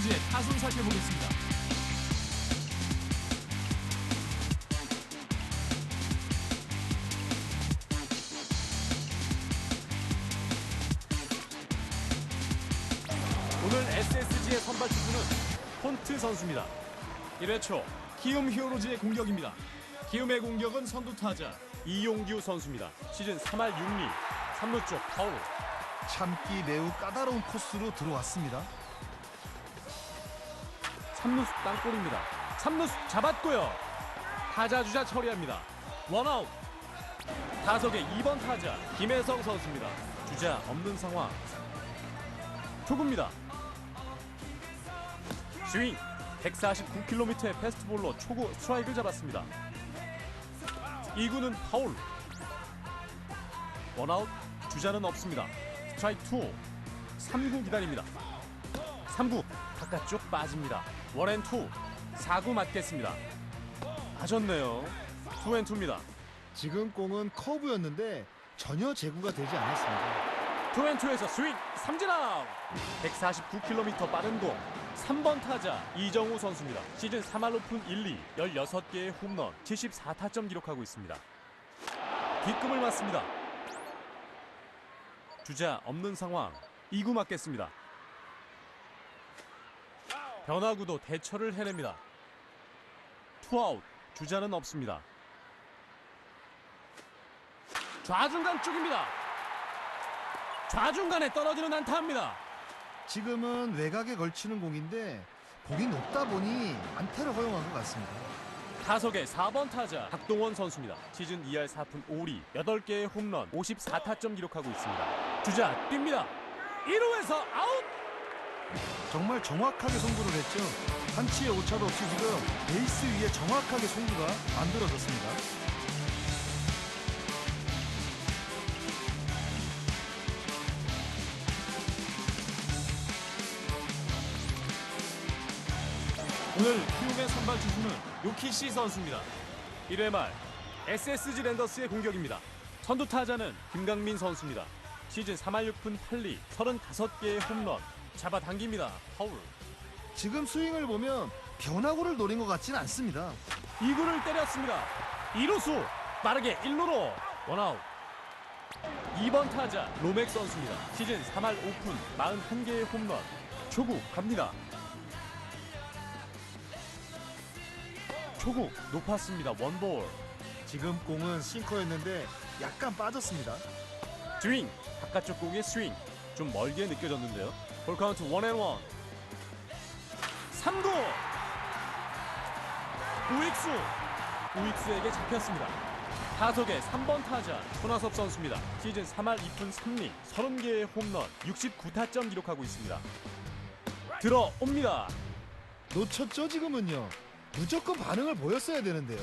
히어로즈의 타순 살펴보겠습니다. 오늘 SSG의 선발 투수는 폰트 선수입니다. 1회 초 키움 히어로즈의 공격입니다. 키움의 공격은 선두 타자 이용규 선수입니다. 시즌 3할 6리 3루 쪽 파울 참기 매우 까다로운 코스로 들어왔습니다. 3루수 땅볼입니다. 3루수 잡았고요. 타자 주자 처리합니다. 원아웃. 타석의 2번 타자 김혜성 선수입니다. 주자 없는 상황. 초구입니다. 스윙 149km의 패스트볼로 초구 스트라이크를 잡았습니다. 2구는 파울. 원아웃 주자는 없습니다. 스트라이크 2. 3구 기다립니다. 3구 바깥쪽 빠집니다. 원앤투 4구 맞겠습니다. 맞았네요. 투앤 투입니다. 지금 공은 커브였는데 전혀 제구가 되지 않았습니다. 투앤 투에서 스윙 삼진 아웃 149km 빠른 공 3번 타자 이정우 선수입니다. 시즌 3할 오픈 1, 2 16개의 홈런 74타점 기록하고 있습니다. 뒷금을 맞습니다. 주자 없는 상황 2구 맞겠습니다. 변화구도 대처를 해냅니다. 투아웃 주자는 없습니다. 좌중간 쪽입니다. 좌중간에 떨어지는 안타입니다. 지금은 외곽에 걸치는 공인데 공이 높다 보니 안타를 허용한 것 같습니다. 타석의 4번 타자 박동원 선수입니다. 시즌 2할 4푼 5리 8개의 홈런 54타점 기록하고 있습니다. 주자 뜁니다. 1루에서 아웃! 정말 정확하게 송구를 했죠. 한 치의 오차도 없이 지금 베이스 위에 정확하게 송구가 만들어졌습니다. 오늘 키움의 선발 투수는 요키시 선수입니다. 1회 말 SSG 랜더스의 공격입니다. 선두 타자는 김강민 선수입니다. 시즌 3할 6푼 8리 35개의 홈런 잡아당깁니다. 파울. 지금 스윙을 보면 변화구를 노린 것 같지는 않습니다. 2구를 때렸습니다. 2루수 빠르게 1루로 원아웃. 2번 타자 로맥 선수입니다. 시즌 3할 5푼 41개의 홈런. 초구 갑니다. 초구 높았습니다. 원볼. 지금 공은 싱커였는데 약간 빠졌습니다. 스윙 바깥쪽 공의 스윙 좀 멀게 느껴졌는데요. 볼 카운트 원앤원. 3구 우익수 우익수에게 잡혔습니다. 타석의 3번 타자 손아섭 선수입니다. 시즌 3할 2푼 3리 30개의 홈런 69타점 기록하고 있습니다. 들어옵니다. 놓쳤죠 지금은요. 무조건 반응을 보였어야 되는데요.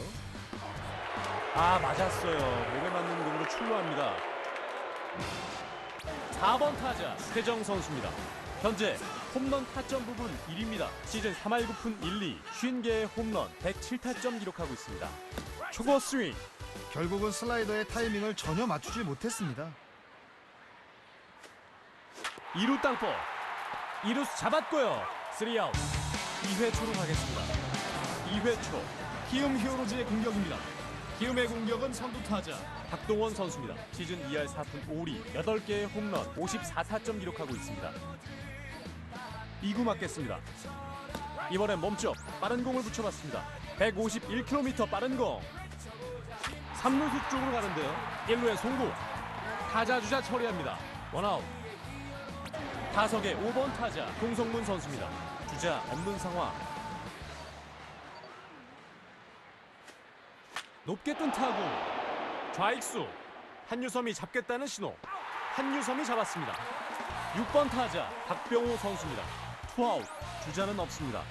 아 맞았어요. 목에 맞는 공으로 출루합니다. 4번 타자 최정 선수입니다. 현재 홈런 타점 부분 1위입니다. 시즌 3할 9푼 1, 2 50개의 홈런 107타점 기록하고 있습니다. 초고 스윙. 결국은 슬라이더의 타이밍을 전혀 맞추지 못했습니다. 2루 땅볼. 2루수 잡았고요. 3아웃. 2회 초로 가겠습니다. 2회 초. 키움 히어로즈의 공격입니다. 키움의 공격은 선두 타자 박동원 선수입니다. 시즌 2할 4푼 5리 8개의 홈런 54타점 기록하고 있습니다 2구 맞겠습니다 이번엔 몸쪽 빠른 공을 붙여봤습니다 151km 빠른 공 3루수 쪽으로 가는데요 1루에 송구 타자 주자 처리합니다 원아웃 타석의 5번 타자 공성문 선수입니다. 주자 없는 상황. 높게 뜬 타구. 좌익수. 한유섬이 잡겠다는 신호. 한유섬이 잡았습니다. 6번 타자 박병호 선수입니다. 투아웃. 주자는 없습니다.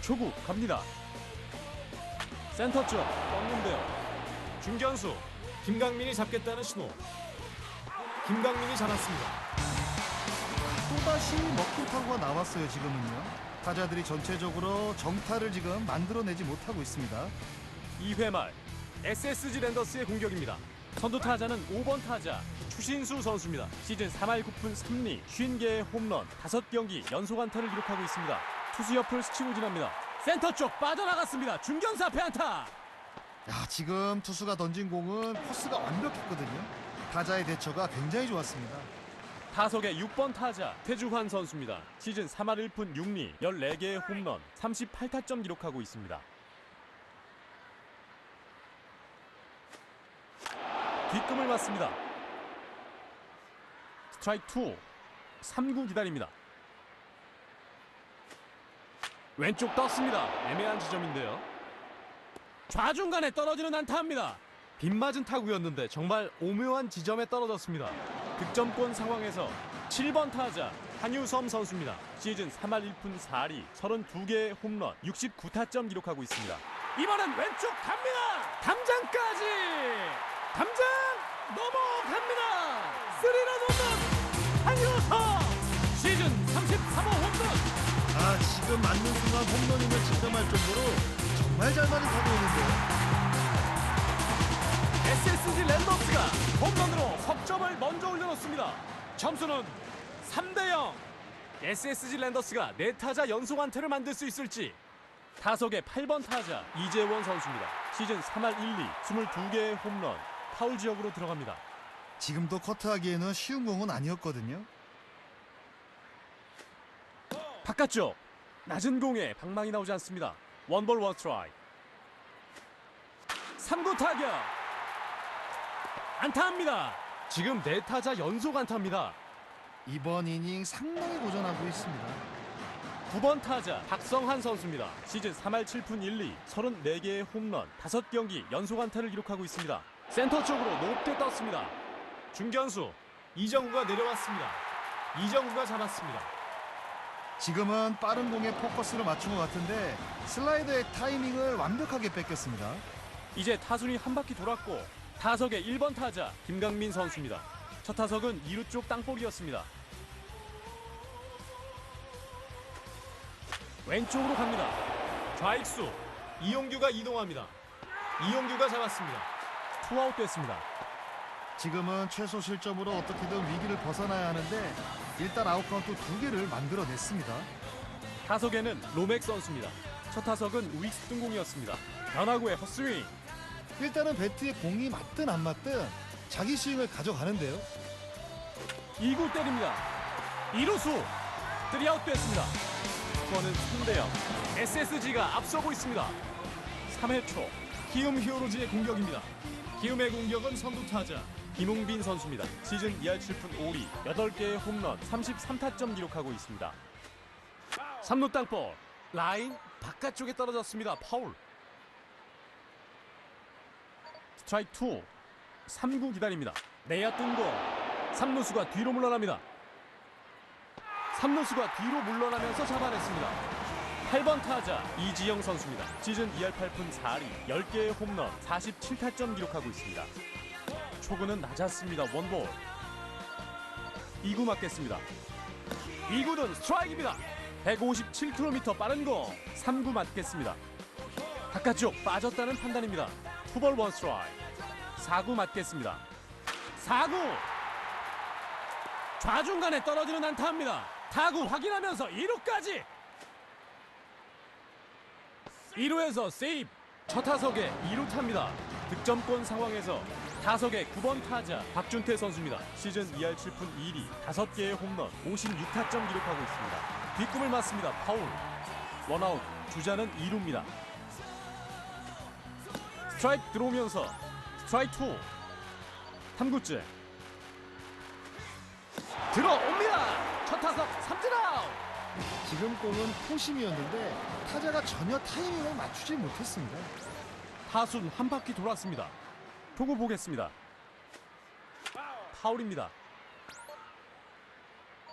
초구 갑니다. 센터 쪽 떴는데요. 중견수 김강민이 잡겠다는 신호. 김강민이 잡았습니다. 또다시 먹힌 타구가 나왔어요 지금은요. 타자들이 전체적으로 정타를 지금 만들어내지 못하고 있습니다. 2회 말 SSG 랜더스의 공격입니다. 선두 타자는 5번 타자 추신수 선수입니다. 시즌 3할 9푼 3리, 50개의 홈런, 5경기 연속 안타를 기록하고 있습니다. 투수 옆을 스치고 지납니다. 센터 쪽 빠져나갔습니다. 중견수 앞에 안타. 야, 지금 투수가 던진 공은 코스가 완벽했거든요. 타자의 대처가 굉장히 좋았습니다. 타석의 6번 타자 태주환 선수입니다. 시즌 3할 1푼 6리, 14개의 홈런, 38타점 기록하고 있습니다. 뒷금을 맞습니다. 스트라이크 2, 3구 기다립니다. 왼쪽 떴습니다. 애매한 지점인데요. 좌중간에 떨어지는 안타입니다. 빗맞은 타구였는데 정말 오묘한 지점에 떨어졌습니다. 득점권 상황에서 7번 타자 한유섬 선수입니다. 시즌 3할 1푼 4리 32개의 홈런 69타점 기록하고 있습니다. 이번엔 왼쪽 갑니다. 담장까지 담장 넘어갑니다. 스리런 홈런 한유섬 시즌 33호 홈런 아, 지금 맞는 순간 홈런임을 직감할 정도로 정말 잘 맞은 타구였는데요. SSG 랜더스가 홈런으로 석점을 먼저 올려놓습니다. 점수는 3대 0. SSG 랜더스가 네 타자 연속 안타를 만들 수 있을지. 타석의 8번 타자 이재원 선수입니다. 시즌 3할 1, 2, 22개의 홈런, 파울 지역으로 들어갑니다. 지금도 커트하기에는 쉬운 공은 아니었거든요. 바깥쪽 낮은 공에 방망이 나오지 않습니다. 원볼 원 트라이. 3구 타격. 안타입니다. 지금 네 타자 연속 안타입니다. 이번 이닝 상당히 고전하고 있습니다. 9번 타자 박성한 선수입니다. 시즌 3할 7푼 1, 2, 34개의 홈런, 5경기 연속 안타를 기록하고 있습니다. 센터 쪽으로 높게 떴습니다. 중견수 이정구가 내려왔습니다. 이정구가 잡았습니다. 지금은 빠른 공에 포커스를 맞춘 것 같은데 슬라이더의 타이밍을 완벽하게 뺏겼습니다. 이제 타순이 한 바퀴 돌았고 타석의 1번 타자 김강민 선수입니다. 첫 타석은 2루 쪽 땅볼이었습니다. 왼쪽으로 갑니다. 좌익수 이용규가 이동합니다. 이용규가 잡았습니다. 투아웃 됐습니다. 지금은 최소 실점으로 어떻게든 위기를 벗어나야 하는데 일단 아웃카운트 두 개를 만들어냈습니다. 타석에는 로맥 선수입니다. 첫 타석은 우익수 뜬공이었습니다. 변화구의 헛스윙 일단은 배트에 공이 맞든 안 맞든 자기 스윙을 가져가는데요. 2구 때립니다. 2루수 3아웃 됐습니다. 스코어는 3대0 SSG가 앞서고 있습니다. 3회 초 키움 히어로즈의 공격입니다. 키움의 공격은 선두 타자 김웅빈 선수입니다. 시즌 2할 7푼 5리 8개의 홈런 33타점 기록하고 있습니다. 3루 땅볼 라인 바깥쪽에 떨어졌습니다. 파울 스트라이크 2 3구 기다립니다. 내야 뜬공 3루수가 뒤로 물러납니다. 3루수가 뒤로 물러나면서 잡아냈습니다. 8번 타자 이지영 선수입니다. 시즌 2할 8푼 4리 10개의 홈런 47타점 기록하고 있습니다. 초구는 낮았습니다. 원볼 2구 맞겠습니다. 2구는 스트라이크입니다. 157km 빠른 공 3구 맞겠습니다. 바깥쪽 빠졌다는 판단입니다. 투볼 원 스트라이크 4구 맞겠습니다. 4구 좌중간에 떨어지는 안타입니다. 타구 확인하면서 2루까지 1루에서 세이브 첫 타석에 2루 탑니다. 득점권 상황에서 타석의 9번 타자 박준태 선수입니다. 시즌 2할 7푼 2리 5개의 홈런 56타점 기록하고 있습니다. 뒷꿈을 맞습니다. 파울 원아웃 주자는 2루입니다. 스트라이크 들어오면서 스트라이크 2 3구째 들어옵니다. 첫 타석 삼진 아웃. 지금 공은 포심이었는데 타자가 전혀 타이밍을 맞추지 못했습니다. 타순 한 바퀴 돌았습니다. 보고 보겠습니다. 파울입니다.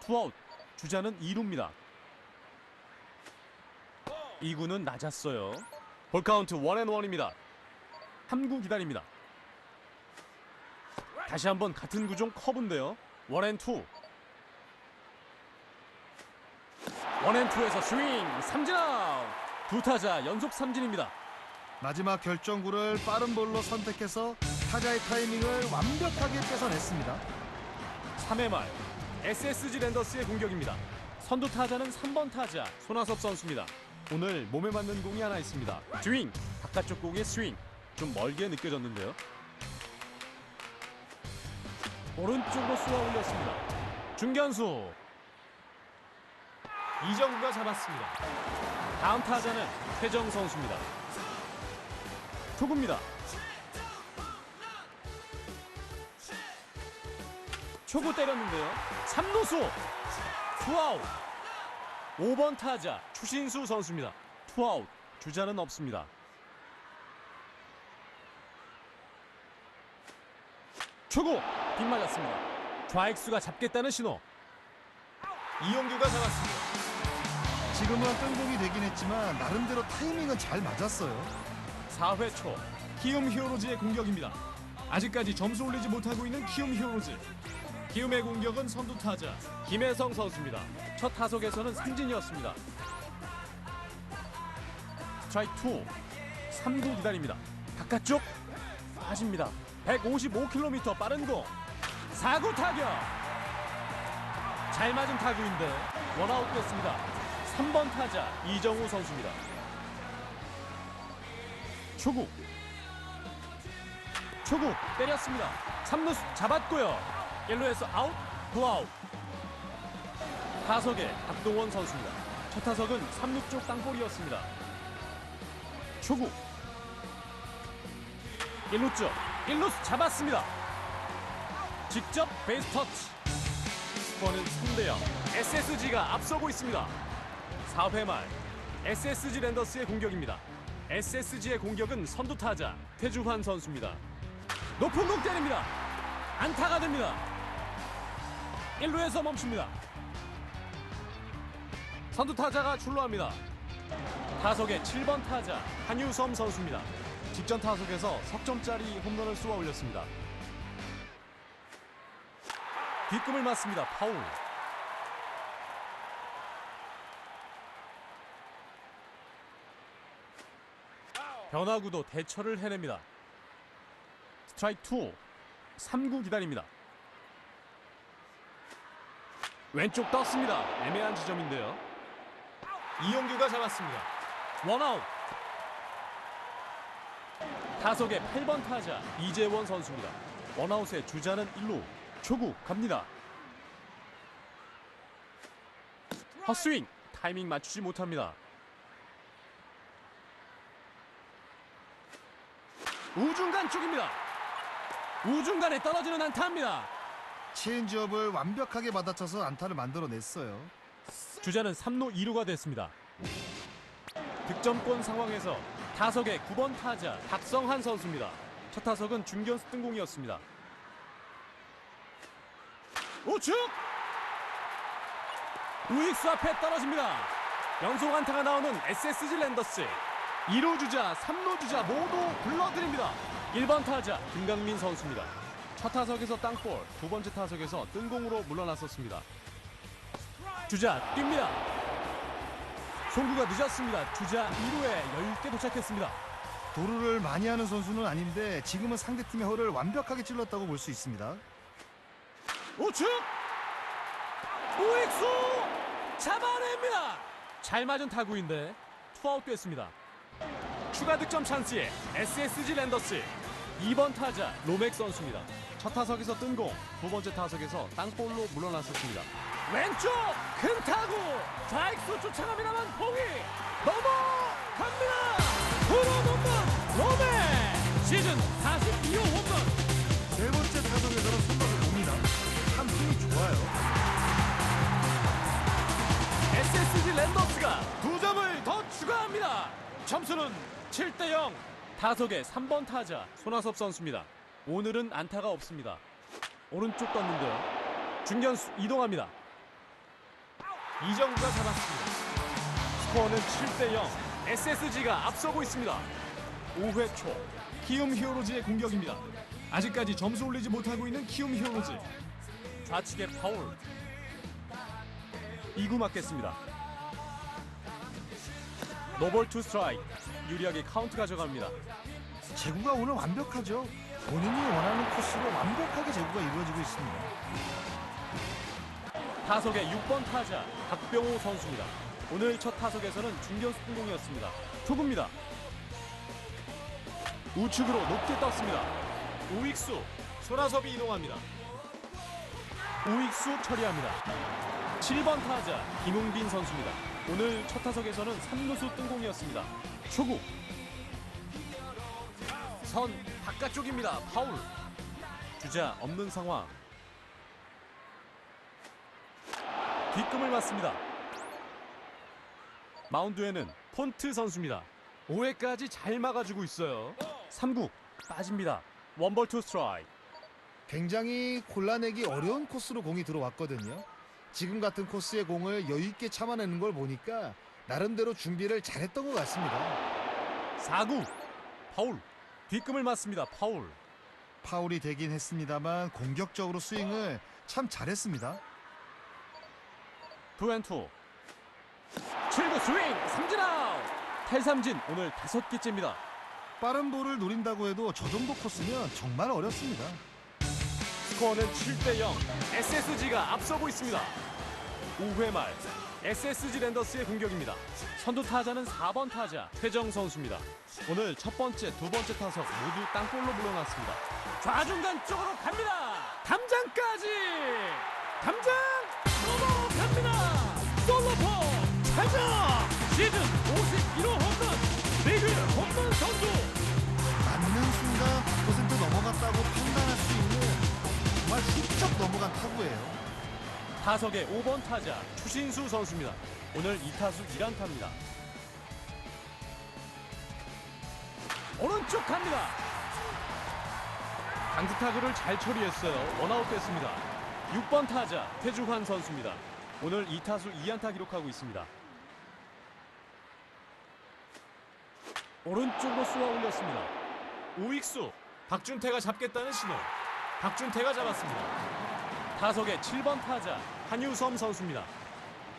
투아웃. 주자는 2루입니다. 2구는 낮았어요. 볼 카운트 원앤원입니다. 3구 기다립니다. 다시 한번 같은 구종 커브인데요. 원앤투. 원앤투에서 스윙 삼진 아웃. 두 타자 연속 삼진입니다. 마지막 결정구를 빠른 볼로 선택해서 타자의 타이밍을 완벽하게 뺏어냈습니다. 3회 말 SSG 랜더스의 공격입니다. 선두 타자는 3번 타자 손아섭 선수입니다. 오늘 몸에 맞는 공이 하나 있습니다. 스윙 바깥쪽 공의 스윙 좀 멀게 느껴졌는데요. 오른쪽으로 쏘아 올렸습니다. 중견수 이정구가 잡았습니다. 다음 타자는 최정 선수입니다. 초구입니다. 초구 때렸는데요. 3루수 투아웃 5번 타자 추신수 선수입니다. 투아웃 주자는 없습니다. 초구 빗맞았습니다. 좌익수가 잡겠다는 신호. 이용규가 잡았습니다. 지금은 뜬공이 되긴 했지만 나름대로 타이밍은 잘 맞았어요. 4회 초 키움 히어로즈의 공격입니다. 아직까지 점수 올리지 못하고 있는 키움 히어로즈. 키움의 공격은 선두 타자 김혜성 선수입니다. 첫 타석에서는 삼진이었습니다. 스트라이크 2. 3구 기다립니다. 바깥쪽 빠집니다. 155km 빠른 공. 4구 타격. 잘 맞은 타구인데 원아웃 됐습니다. 3번 타자 이정우 선수입니다. 초구. 초구. 때렸습니다. 3루수 잡았고요. 1루에서 아웃 9아웃. 타석에 박동원 선수입니다. 첫 타석은 3루 쪽 땅볼이었습니다. 초구. 1루 쪽 1루수 잡았습니다. 직접 베이스 터치. 스코어는 3대0 SSG가 앞서고 있습니다 4회 말 SSG 랜더스의 공격입니다 SSG의 공격은 선두 타자 태주환 선수입니다. 높은 공 때립니다. 안타가 됩니다. 1루에서 멈춥니다. 선두 타자가 출루합니다. 타석의 7번 타자 한유섬 선수입니다. 직전 타석에서 석점짜리 홈런을 쏘아 올렸습니다. 뒷꿈을 맞습니다. 파울. 변화구도 대처를 해냅니다. 스트라이크 2. 3구 기다립니다. 왼쪽 떴습니다. 애매한 지점인데요. 이용규가 잡았습니다. 원아웃. 타석의 8번 타자 이재원 선수입니다. 원아웃의 주자는 1루. 초구 갑니다. 헛스윙 타이밍 맞추지 못합니다. 우중간 쪽입니다. 우중간에 떨어지는 안타입니다. 체인지업을 완벽하게 받아쳐서 안타를 만들어냈어요. 주자는 3루 2루가 됐습니다. 득점권 상황에서 타석의 9번 타자 박성한 선수입니다. 첫 타석은 중견수 뜬공이었습니다. 우측! 우익수 앞에 떨어집니다. 연속 안타가 나오는 SSG 랜더스. 2루 주자, 3루 주자 모두 불러드립니다. 1번 타자 김강민 선수입니다. 첫 타석에서 땅볼, 두 번째 타석에서 뜬공으로 물러났었습니다. 주자 뜁니다. 송구가 늦었습니다. 주자 2루에 여유 있게 도착했습니다. 도루를 많이 하는 선수는 아닌데 지금은 상대팀의 허를 완벽하게 찔렀다고 볼 수 있습니다. 우측 우익수 잡아냅니다. 잘 맞은 타구인데 투아웃 됐습니다. 추가 득점 찬스에 SSG 랜더스 2번 타자 로맥 선수입니다. 첫 타석에서 뜬 공, 두 번째 타석에서 땅볼로 물러났었습니다. 왼쪽 큰 타구 좌익수 쫓아갑니다만 공이 넘어갑니다. 프로 홈런 로맥 시즌 42호 홈런 네 번째 타석에서는 손맛을 봅니다. 참 힘이 좋아요. SSG 랜더스가 두 점을 더 추가합니다. 점수는 7대 0. 타석의 3번 타자 손아섭 선수입니다. 오늘은 안타가 없습니다. 오른쪽 떴는데요. 중견수 이동합니다. 이정구가 잡았습니다. 스코어는 7대 0. SSG가 앞서고 있습니다. 5회 초 키움 히어로즈의 공격입니다. 아직까지 점수 올리지 못하고 있는 키움 히어로즈. 좌측의 파울. 2구 맞겠습니다. 노볼 투 스트라이크. 유리하게 카운트 가져갑니다. 제구가 오늘 완벽하죠. 본인이 원하는 코스로 완벽하게 제구가 이루어지고 있습니다. 타석의 6번 타자 박병호 선수입니다. 오늘 첫 타석에서는 중견수 공공이었습니다. 초구입니다. 우측으로 높게 떴습니다. 우익수 손아섭이 이동합니다. 우익수 처리합니다. 7번 타자 김웅빈 선수입니다. 오늘 첫 타석에서는 3루수 뜬공이었습니다. 초구 선 바깥쪽입니다. 파울 주자 없는 상황 뒷금을 맞습니다. 마운드에는 폰트 선수입니다. 5회까지 잘 막아주고 있어요. 3구 빠집니다. 원볼 투 스트라이크. 굉장히 골라내기 어려운 코스로 공이 들어왔거든요. 지금 같은 코스의 공을 여유 있게 참아내는 걸 보니까 나름대로 준비를 잘했던 것 같습니다. 4구 파울. 뒷금을 맞습니다. 파울. 파울이 되긴 했습니다만 공격적으로 스윙을 참 잘했습니다. 투앤투. 7구 스윙 삼진 아웃. 탈삼진 오늘 다섯 개째입니다. 빠른 볼을 노린다고 해도 저 정도 코스면 정말 어렵습니다. 스코어는 7대 0. SSG가 앞서고 있습니다. 5회 말 SSG 랜더스의 공격입니다. 선두 타자는 4번 타자 최정 선수입니다. 오늘 첫 번째, 두 번째 타석 모두 땅볼로 물러났습니다. 좌중간 쪽으로 갑니다. 담장까지. 담장 넘어갑니다. 솔로포 타자 시즌 51호 홈런 리그 홈런 선수. 맞는 순간 100% 넘어갔다고 판단할 수 있는 정말 훌쩍 넘어간 타구예요. 타석의 5번 타자 추신수 선수입니다. 오늘 2타수 1안타입니다. 오른쪽 갑니다. 강지 타구를 잘 처리했어요. 원아웃 됐습니다. 6번 타자 태주환 선수입니다. 오늘 2타수 2안타 기록하고 있습니다. 오른쪽으로 쏘아 올렸습니다. 우익수 박준태가 잡겠다는 신호. 박준태가 잡았습니다. 타석의 7번 타자 한유섬 선수입니다.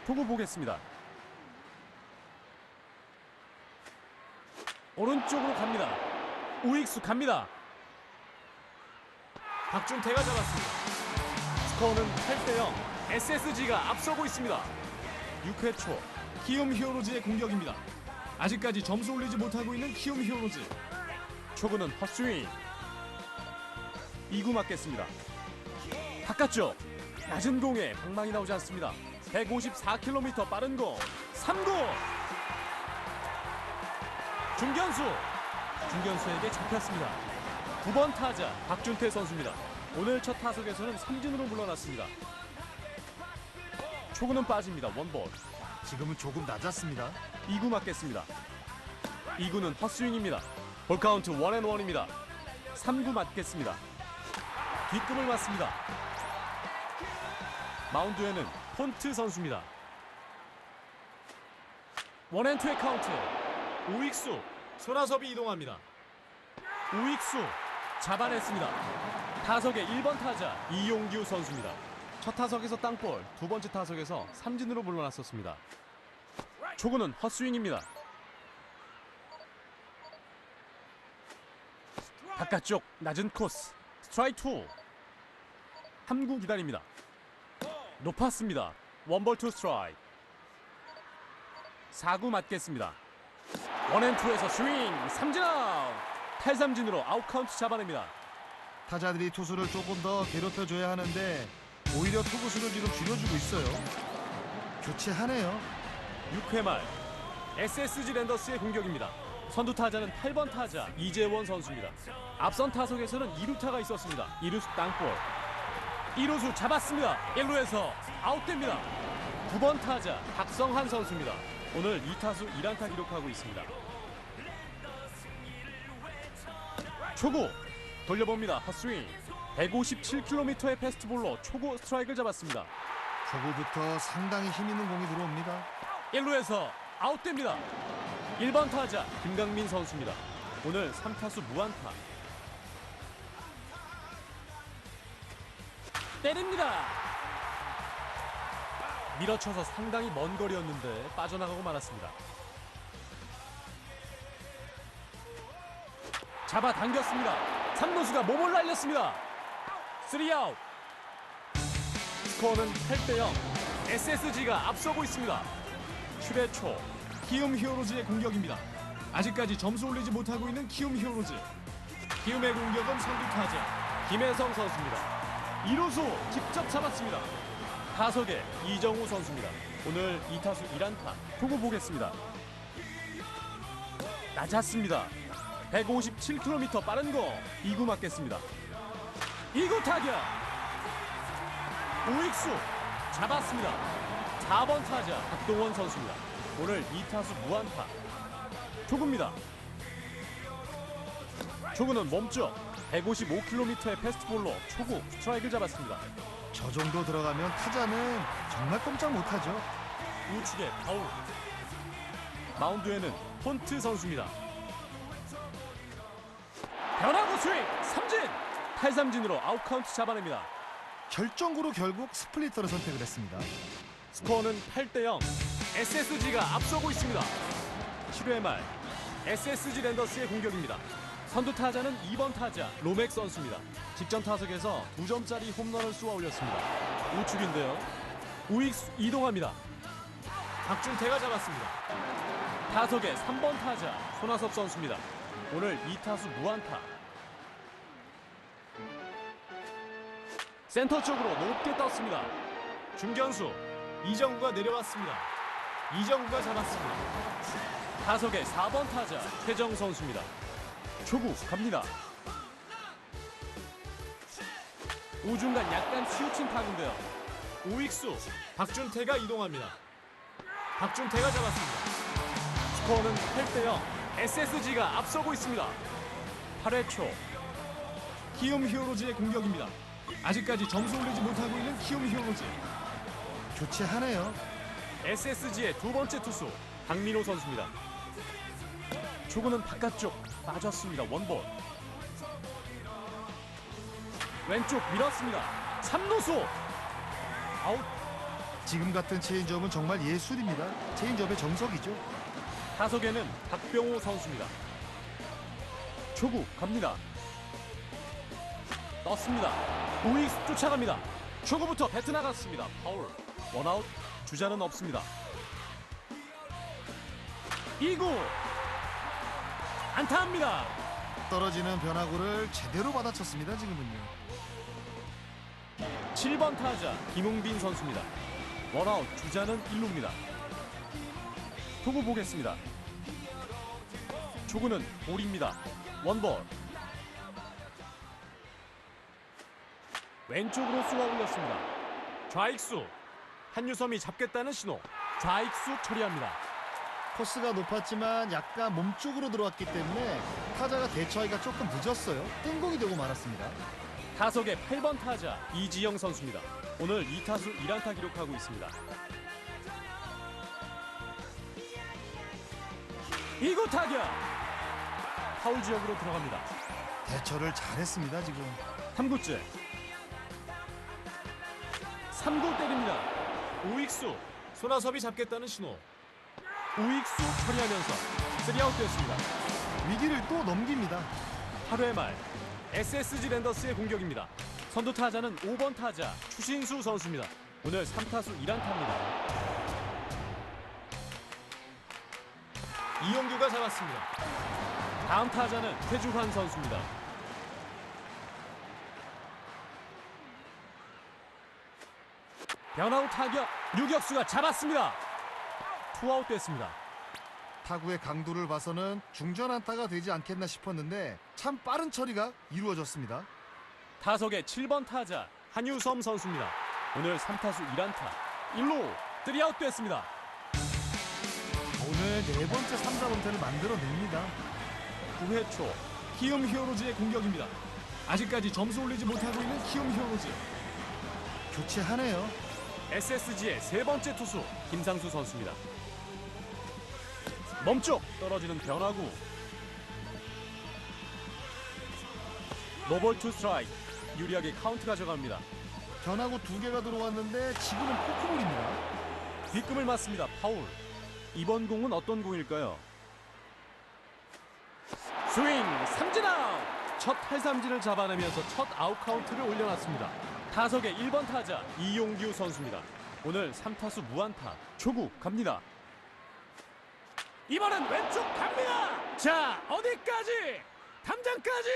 투구 보겠습니다. 오른쪽으로 갑니다. 우익수 갑니다. 박준태가 잡았습니다. 스코어는 8대 0. SSG가 앞서고 있습니다. 6회 초 키움 히어로즈의 공격입니다. 아직까지 점수 올리지 못하고 있는 키움 히어로즈. 초구는 헛스윙. 2구 맞겠습니다. 바깥쪽 낮은 공에 방망이 나오지 않습니다. 154km 빠른 공 3구 중견수 중견수에게 잡혔습니다. 9번 타자 박준태 선수입니다. 오늘 첫 타석에서는 삼진으로 물러났습니다. 초구는 빠집니다. 원볼 지금은 조금 낮았습니다. 2구 맞겠습니다. 2구는 헛스윙입니다. 볼 카운트 원앤원입니다. 3구 맞겠습니다. 뒷금을 맞습니다. 마운드에는 폰트 선수입니다. 원앤투의 카운트. 우익수 손아섭이 이동합니다. 우익수 잡아냈습니다. 타석의 1번 타자 이용규 선수입니다. 첫 타석에서 땅볼, 두 번째 타석에서 삼진으로 물러났었습니다. 초구는 헛스윙입니다. 바깥쪽 낮은 코스 스트라이크 2 3구 기다립니다. 높았습니다. 원볼 투 스트라이크 4구 맞겠습니다. 원앤투에서 스윙 삼진 아웃 탈삼진으로 아웃 카운트 잡아냅니다. 타자들이 투수를 조금 더 괴롭혀줘야 하는데 오히려 투구수를 지금 줄여주고 있어요. 교체하네요. 6회 말 SSG 랜더스의 공격입니다. 선두 타자는 8번 타자 이재원 선수입니다. 앞선 타석에서는 2루타가 있었습니다. 2루수 땅볼. 1루수 잡았습니다. 1루에서 아웃됩니다. 9번 타자 박성한 선수입니다. 오늘 2타수 1안타 기록하고 있습니다. 초구 돌려봅니다. 헛스윙. 157km의 패스트볼로 초구 스트라이크를 잡았습니다. 초구부터 상당히 힘 있는 공이 들어옵니다. 1루에서 아웃됩니다. 1번 타자 김강민 선수입니다. 오늘 3타수 무안타. 때립니다. 밀어쳐서 상당히 먼 거리였는데 빠져나가고 말았습니다. 잡아 당겼습니다. 3루수가 몸을 날렸습니다. 3아웃. 스코어는 8대 0. SSG가 앞서고 있습니다. 7회 초 키움 히어로즈의 공격입니다. 아직까지 점수 올리지 못하고 있는 키움 히어로즈. 키움의 공격은 선두 타자 김혜성 선수입니다. 2루수 직접 잡았습니다. 타석에 이정우 선수입니다. 오늘 2타수 1안타 두고 보겠습니다. 낮았습니다. 157km 빠른 거 2구 맞겠습니다. 2구 타격 우익수 잡았습니다. 4번 타자 박동원 선수입니다. 오늘 2타수 무안타 초구입니다. 초구는 몸쪽 155km의 패스트볼로 초구 스트라이크를 잡았습니다. 저 정도 들어가면 타자는 정말 꼼짝 못하죠. 우측에 파울. 마운드에는 폰트 선수입니다. 변화구 스윙 삼진! 탈삼진으로 아웃카운트 잡아냅니다. 결정구로 결국 스플리터를 선택을 했습니다. 스코어는 8대 0 SSG가 앞서고 있습니다. 7회 말 SSG 랜더스의 공격입니다 선두 타자는 2번 타자 로맥 선수입니다. 직전 타석에서 2점짜리 홈런을 쏘아 올렸습니다. 우측인데요. 우익수 이동합니다. 박준태가 잡았습니다. 타석에 3번 타자 손아섭 선수입니다. 오늘 2타수 무안타. 센터 쪽으로 높게 떴습니다. 중견수 이정구가 내려왔습니다. 이정구가 잡았습니다. 타석에 4번 타자 최정 선수입니다. 초구 갑니다. 우중간 약간 치우친 타구인데요. 우익수 박준태가 이동합니다. 박준태가 잡았습니다. 스코어는 8대 0. SSG가 앞서고 있습니다. 8회 초 키움 히어로즈의 공격입니다. 아직까지 점수 올리지 못하고 있는 키움 히어로즈. 교체하네요. SSG의 두 번째 투수 강민호 선수입니다. 초구는 바깥쪽 빠졌습니다. 원볼. 왼쪽 밀었습니다. 3루수 아웃. 지금 같은 체인지업은 정말 예술입니다. 체인지업의 정석이죠. 타석에는 박병호 선수입니다. 초구 갑니다. 떴습니다. 우익 쫓아갑니다. 초구부터 배트 나갔습니다. 파울. 원아웃 주자는 없습니다. 2구 안타합니다. 떨어지는 변화구를 제대로 받아쳤습니다. 지금은요. 7번 타자 김웅빈 선수입니다. 원아웃 주자는 1루입니다. 초구 보겠습니다. 초구는 볼입니다. 원볼. 왼쪽으로 쏘아 올렸습니다. 좌익수 한유섬이 잡겠다는 신호. 좌익수 처리합니다. 코스가 높았지만 약간 몸쪽으로 들어왔기 때문에 타자가 대처하기가 조금 늦었어요. 뜬공이 되고 말았습니다. 타석의 8번 타자 이지영 선수입니다. 오늘 2타수 1안타 기록하고 있습니다. 2구 타격 파울 지역으로 들어갑니다. 대처를 잘했습니다. 지금. 3구째 3구 때립니다. 우익수 손아섭이 잡겠다는 신호. 우익수 처리하면서 3아웃 되었습니다. 위기를 또 넘깁니다. 8회 말 SSG 랜더스의 공격입니다. 선두 타자는 5번 타자 추신수 선수입니다. 오늘 3타수 1안타입니다. 이용규가 잡았습니다. 다음 타자는 태주환 선수입니다. 변화우 타격 유격수가 잡았습니다. 투아웃 됐습니다. 타구의 강도를 봐서는 중전 안타가 되지 않겠나 싶었는데 참 빠른 처리가 이루어졌습니다. 타석의 7번 타자 한유섬 선수입니다. 오늘 3타수 1안타 1루 3아웃 됐습니다. 오늘 네 번째 3자 범퇴를 만들어냅니다. 9회 초 키움 히어로즈의 공격입니다. 아직까지 점수 올리지 못하고 있는 키움 히어로즈. 교체하네요. SSG의 세 번째 투수 김상수 선수입니다. 멈쪽 떨어지는 변화구. 노볼 투 스트라이크 유리하게 카운트 가져갑니다. 변화구 두 개가 들어왔는데 지금은 포크볼입니다. 뒷금을 맞습니다. 파울. 이번 공은 어떤 공일까요? 스윙 삼진 아웃. 첫 탈삼진을 잡아내면서 첫 아웃 카운트를 올려놨습니다. 타석의 1번 타자 이용규 선수입니다. 오늘 3타수 무안타 초구 갑니다. 이번엔 왼쪽 갑니다. 자 어디까지? 담장까지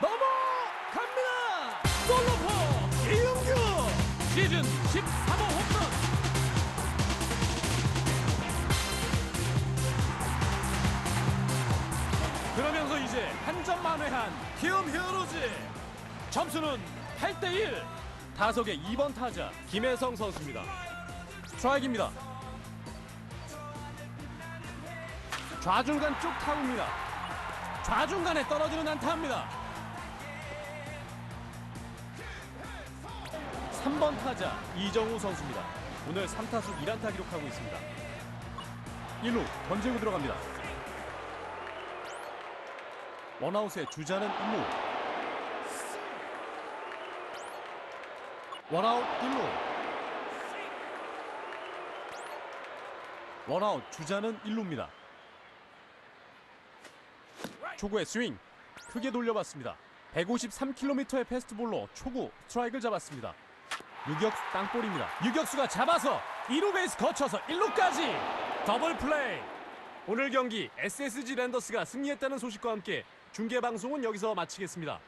넘어갑니다. 솔로포 이용규 시즌 13호 홈런. 그러면서 이제 한 점 만회한 키움 히어로즈 점수는 8대1 타석의 2번 타자 김혜성 선수입니다 스트라이크입니다 좌중간 쪽 타구입니다. 좌중간에 떨어지는 안타입니다. 3번 타자 이정우 선수입니다. 오늘 3타수 1안타 기록하고 있습니다. 1루 던지고 들어갑니다. 원아웃의 주자는 1루. 원아웃 1루. 원아웃 주자는 1루입니다 초구의 스윙. 크게 돌려봤습니다. 153km의 패스트볼로 초구 스트라이크를 잡았습니다. 유격수 땅볼입니다. 유격수가 잡아서 2루 베이스 거쳐서 1루까지. 더블 플레이. 오늘 경기 SSG 랜더스가 승리했다는 소식과 함께 중계 방송은 여기서 마치겠습니다.